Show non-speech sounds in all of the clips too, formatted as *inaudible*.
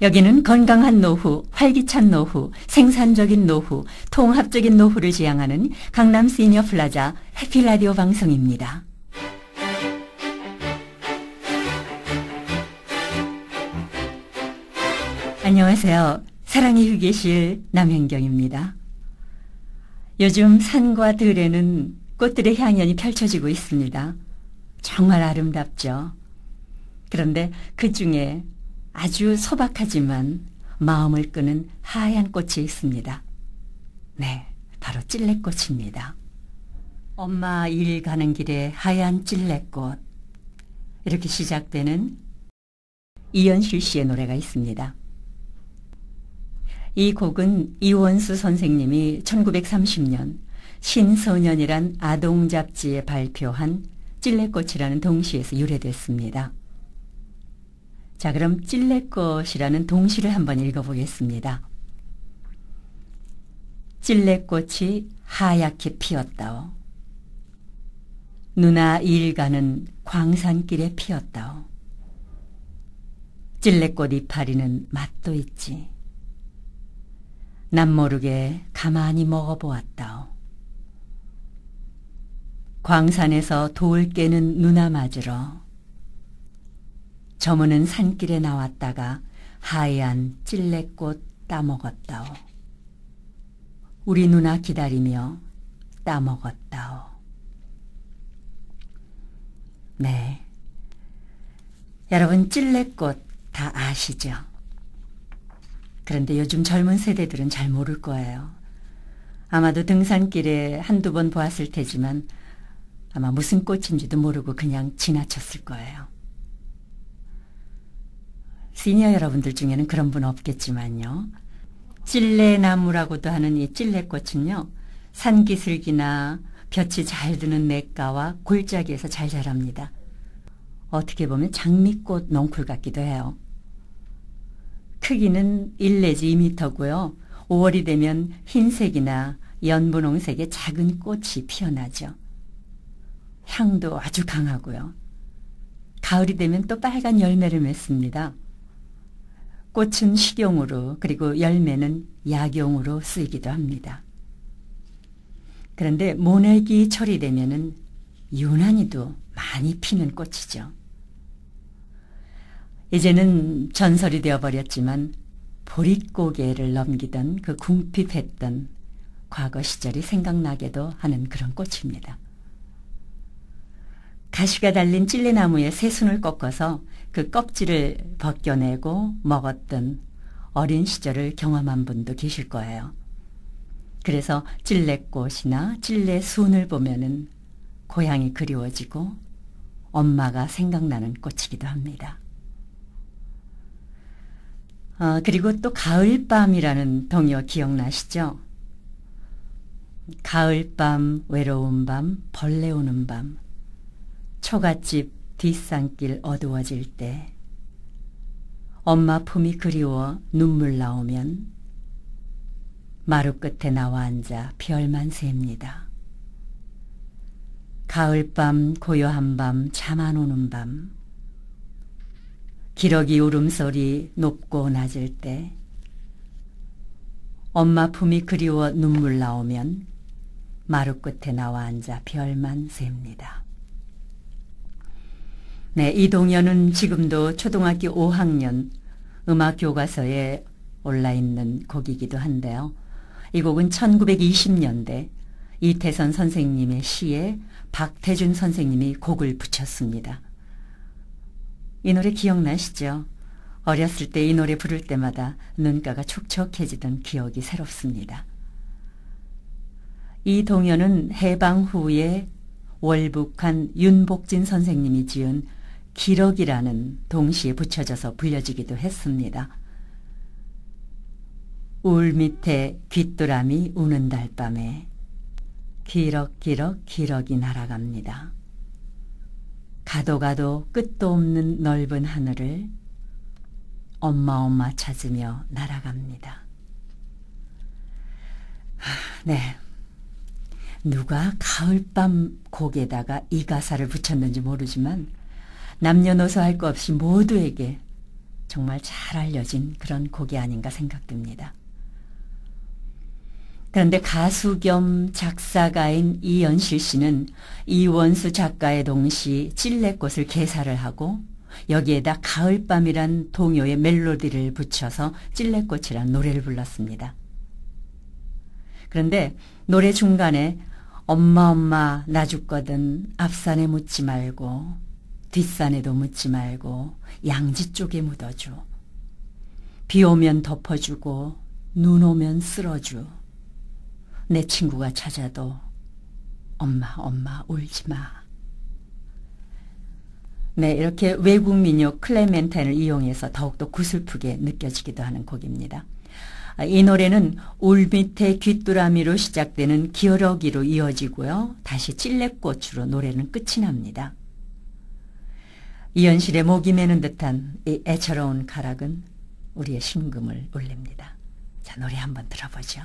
여기는 건강한 노후, 활기찬 노후, 생산적인 노후, 통합적인 노후를 지향하는 강남 시니어 플라자 해피라디오 방송입니다. 안녕하세요. 사랑의 휴게실 남현경입니다. 요즘 산과 들에는 꽃들의 향연이 펼쳐지고 있습니다. 정말 아름답죠. 그런데 그 중에 아주 소박하지만 마음을 끄는 하얀 꽃이 있습니다. 네, 바로 찔레꽃입니다. 엄마 일 가는 길에 하얀 찔레꽃. 이렇게 시작되는 이현실 씨의 노래가 있습니다. 이 곡은 이원수 선생님이 1930년 신소년이란 아동 잡지에 발표한 찔레꽃이라는 동시에서 유래됐습니다. 자, 그럼 찔레꽃이라는 동시를 한번 읽어보겠습니다. 찔레꽃이 하얗게 피었다오. 누나 일 가는 광산길에 피었다오. 찔레꽃 이파리는 맛도 있지. 남 모르게 가만히 먹어보았다오. 광산에서 돌 깨는 누나 맞으러 저무는 산길에 나왔다가 하얀 찔레꽃 따먹었다오. 우리 누나 기다리며 따먹었다오. 네. 여러분 찔레꽃 다 아시죠? 그런데 요즘 젊은 세대들은 잘 모를 거예요. 아마도 등산길에 한두 번 보았을 테지만 아마 무슨 꽃인지도 모르고 그냥 지나쳤을 거예요. 시니어 여러분들 중에는 그런 분 없겠지만요. 찔레나무라고도 하는 이 찔레꽃은요. 산기슭이나 볕이 잘 드는 냇가와 골짜기에서 잘 자랍니다. 어떻게 보면 장미꽃 넝쿨 같기도 해요. 크기는 1 내지 2미터고요. 5월이 되면 흰색이나 연분홍색의 작은 꽃이 피어나죠. 향도 아주 강하고요. 가을이 되면 또 빨간 열매를 맺습니다. 꽃은 식용으로 그리고 열매는 약용으로 쓰이기도 합니다. 그런데 모내기 철이 되면은 유난히도 많이 피는 꽃이죠. 이제는 전설이 되어버렸지만 보릿고개를 넘기던 그 궁핍했던 과거 시절이 생각나게도 하는 그런 꽃입니다. 가시가 달린 찔레나무에 새순을 꺾어서 그 껍질을 벗겨내고 먹었던 어린 시절을 경험한 분도 계실 거예요. 그래서 찔레꽃이나 찔레순을 보면은 고향이 그리워지고 엄마가 생각나는 꽃이기도 합니다. 어, 그리고 또 가을밤이라는 동요 기억나시죠? 가을밤, 외로운 밤, 벌레 오는 밤, 초가집 뒷산길 어두워질 때, 엄마 품이 그리워 눈물 나오면 마루 끝에 나와 앉아 별만 셉니다. 가을밤, 고요한 밤, 잠 안 오는 밤, 기러기 울음소리 높고 낮을 때 엄마 품이 그리워 눈물 나오면 마루 끝에 나와 앉아 별만 셉니다. 네, 이 동요는 지금도 초등학교 5학년 음악 교과서에 올라 있는 곡이기도 한데요. 이 곡은 1920년대 이태선 선생님의 시에 박태준 선생님이 곡을 붙였습니다. 이 노래 기억나시죠? 어렸을 때 이 노래 부를 때마다 눈가가 촉촉해지던 기억이 새롭습니다. 이 동요는 해방 후에 월북한 윤복진 선생님이 지은 기럭이라는 동시에 붙여져서 불려지기도 했습니다. 울 밑에 귓도람이 우는 달밤에 기럭기럭 기럭이 날아갑니다. 가도 가도 끝도 없는 넓은 하늘을 엄마 엄마 찾으며 날아갑니다. 네. 누가 가을밤 곡에다가 이 가사를 붙였는지 모르지만 남녀노소 할 것 없이 모두에게 정말 잘 알려진 그런 곡이 아닌가 생각됩니다. 그런데 가수 겸 작사가인 이연실 씨는 이원수 작가의 동시 찔레꽃을 개사를 하고 여기에다 가을밤이란 동요의 멜로디를 붙여서 찔레꽃이란 노래를 불렀습니다. 그런데 노래 중간에 엄마 엄마 나 죽거든 앞산에 묻지 말고 뒷산에도 묻지 말고 양지 쪽에 묻어줘. 비 오면 덮어주고 눈 오면 쓸어줘. 내 친구가 찾아도 엄마 엄마 울지 마. 네, 이렇게 외국 민요 클레멘타인을 이용해서 더욱더 구슬프게 느껴지기도 하는 곡입니다. 아, 이 노래는 울 밑에 귀뚜라미로 시작되는 기어러기로 이어지고요. 다시 찔레꽃으로 노래는 끝이 납니다. 이현실의 목이 메는 듯한 이 애처로운 가락은 우리의 심금을 울립니다. 자, 노래 한번 들어보죠.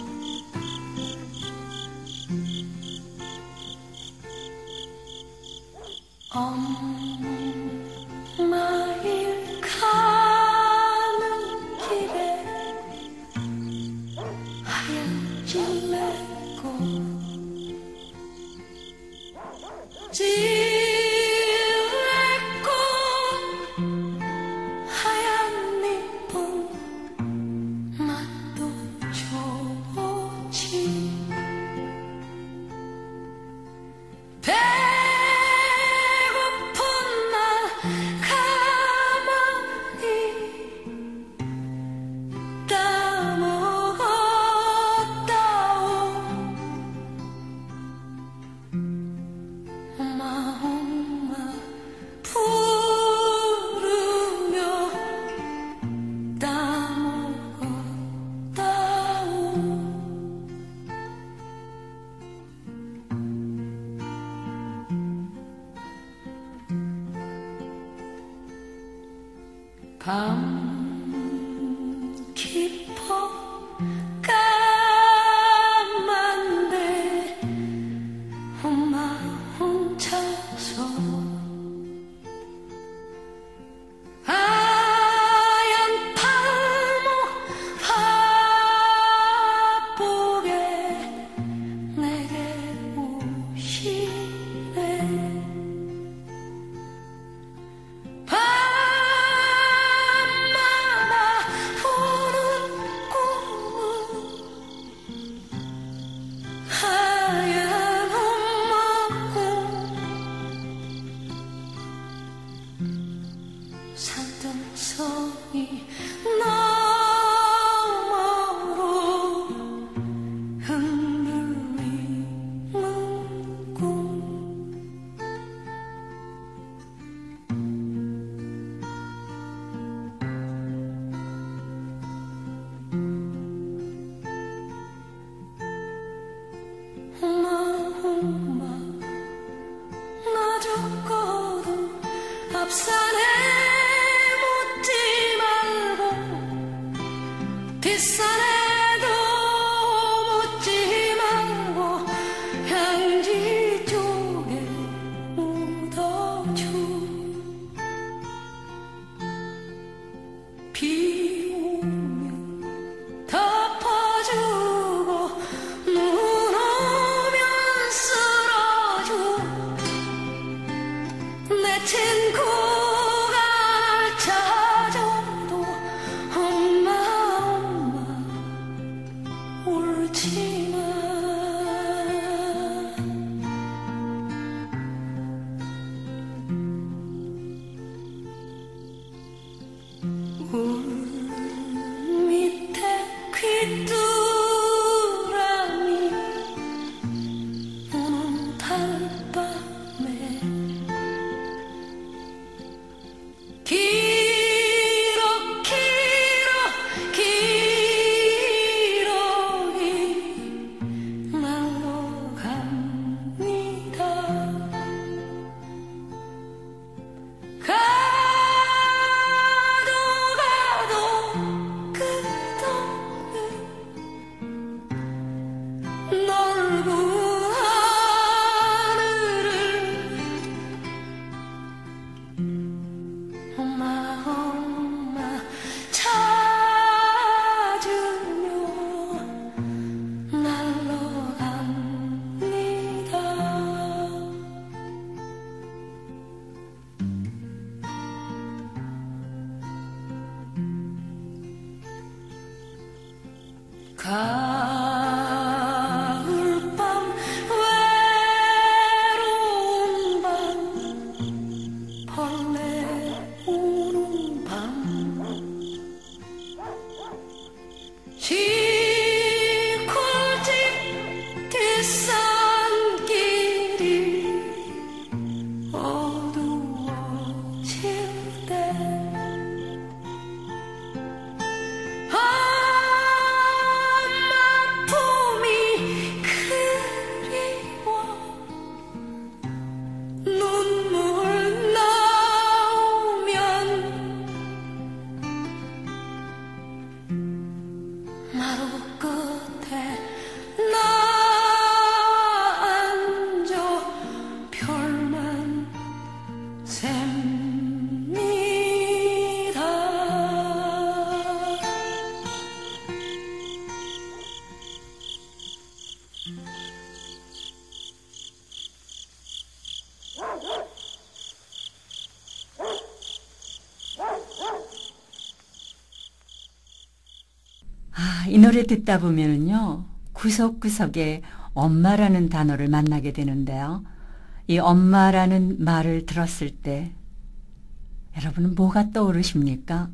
*laughs* 엄마일 가 이 노래 듣다 보면은요, 구석구석에 엄마라는 단어를 만나게 되는데요. 이 엄마라는 말을 들었을 때, 여러분은 뭐가 떠오르십니까?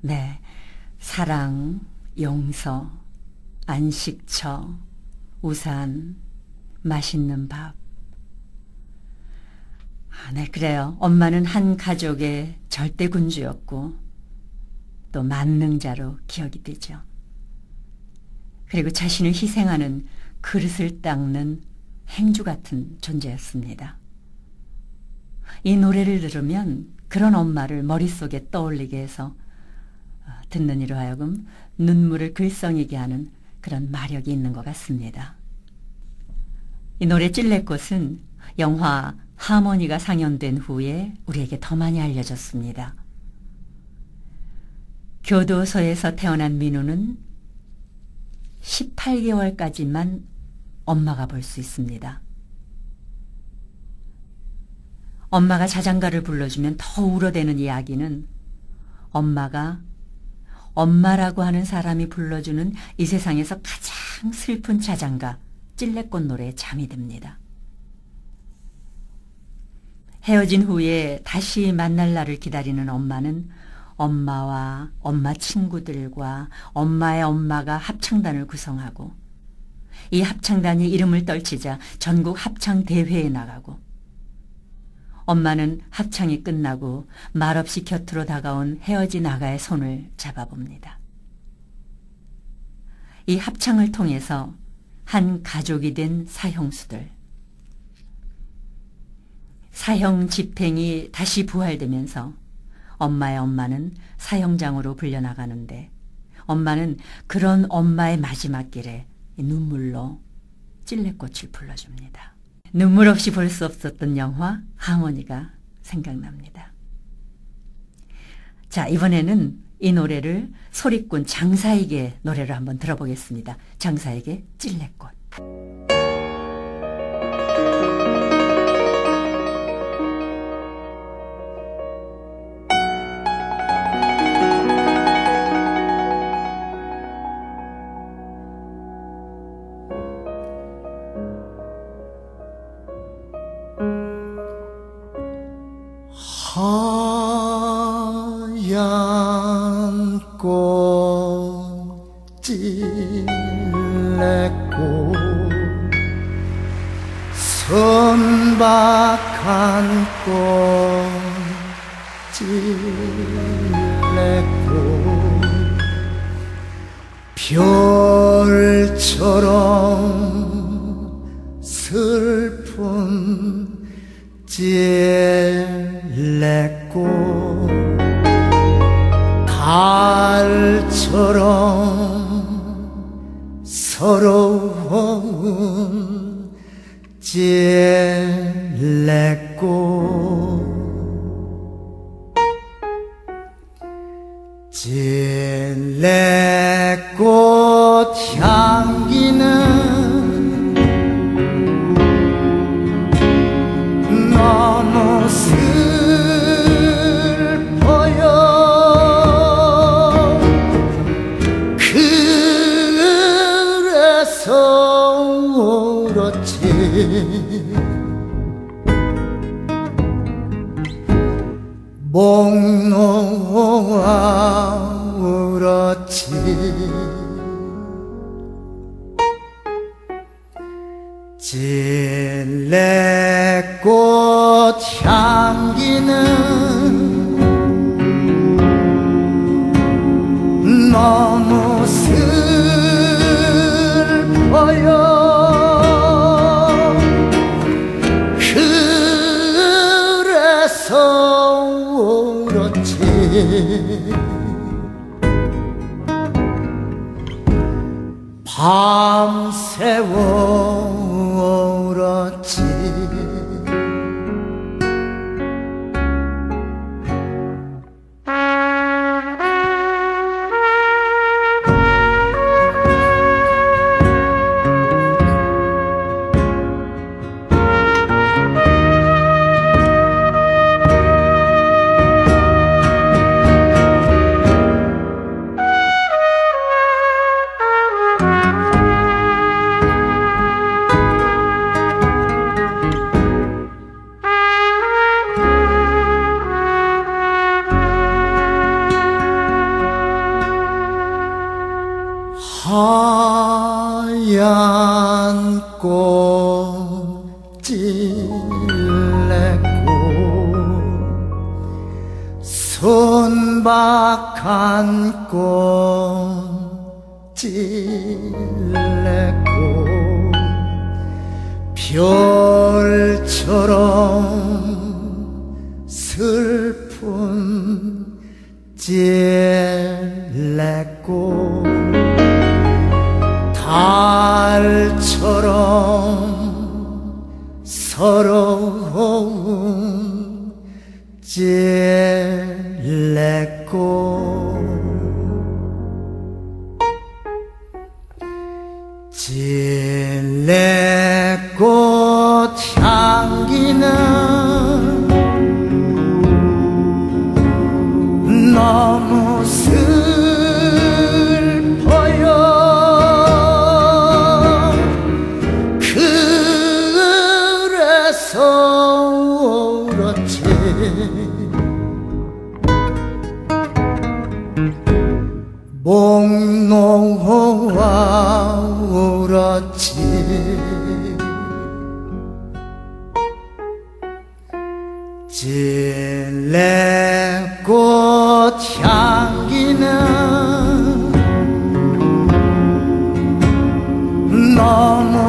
네. 사랑, 용서, 안식처, 우산, 맛있는 밥. 아, 네, 그래요. 엄마는 한 가족의 절대 군주였고, 또 만능자로 기억이 되죠. 그리고 자신을 희생하는 그릇을 닦는 행주 같은 존재였습니다. 이 노래를 들으면 그런 엄마를 머릿속에 떠올리게 해서 어, 듣는 이로 하여금 눈물을 글썽이게 하는 그런 마력이 있는 것 같습니다. 이 노래 찔레꽃은 영화 하모니가 상영된 후에 우리에게 더 많이 알려졌습니다. 교도소에서 태어난 민우는 18개월까지만 엄마가 볼 수 있습니다. 엄마가 자장가를 불러주면 더 울어대는 이야기는 엄마가 엄마라고 하는 사람이 불러주는 이 세상에서 가장 슬픈 자장가 찔레꽃 노래에 잠이 듭니다. 헤어진 후에 다시 만날 날을 기다리는 엄마는 엄마와 엄마 친구들과 엄마의 엄마가 합창단을 구성하고 이 합창단이 이름을 떨치자 전국 합창 대회에 나가고 엄마는 합창이 끝나고 말없이 곁으로 다가온 헤어진 아가의 손을 잡아봅니다. 이 합창을 통해서 한 가족이 된 사형수들 사형 집행이 다시 부활되면서 엄마의 엄마는 사형장으로 불려나가는데 엄마는 그런 엄마의 마지막 길에 눈물로 찔레꽃을 불러줍니다. 눈물 없이 볼 수 없었던 영화 하모니가 생각납니다. 자, 이번에는 이 노래를 소리꾼 장사에게 노래를 한번 들어보겠습니다. 장사에게 찔레꽃. 하얀 꽃 찔레꽃 선박한 꽃 찔레꽃 별처럼 찔레꽃 진레꽃 향기는 찔레고 손박한 꽃 찔레고 별처럼 슬픈 찔레고 달처럼 서러운 찔레꽃. 찔 향기는 너무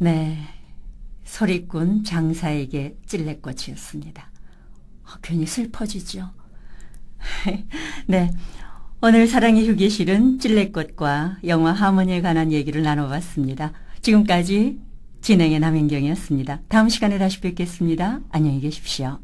네. 소리꾼 장사에게 찔레꽃이었습니다. 어, 괜히 슬퍼지죠. *laughs* 네. 오늘 사랑의 휴게실은 찔레꽃과 영화 하모니에 관한 얘기를 나눠봤습니다. 지금까지 진행의 남인경이었습니다. 다음 시간에 다시 뵙겠습니다. 안녕히 계십시오.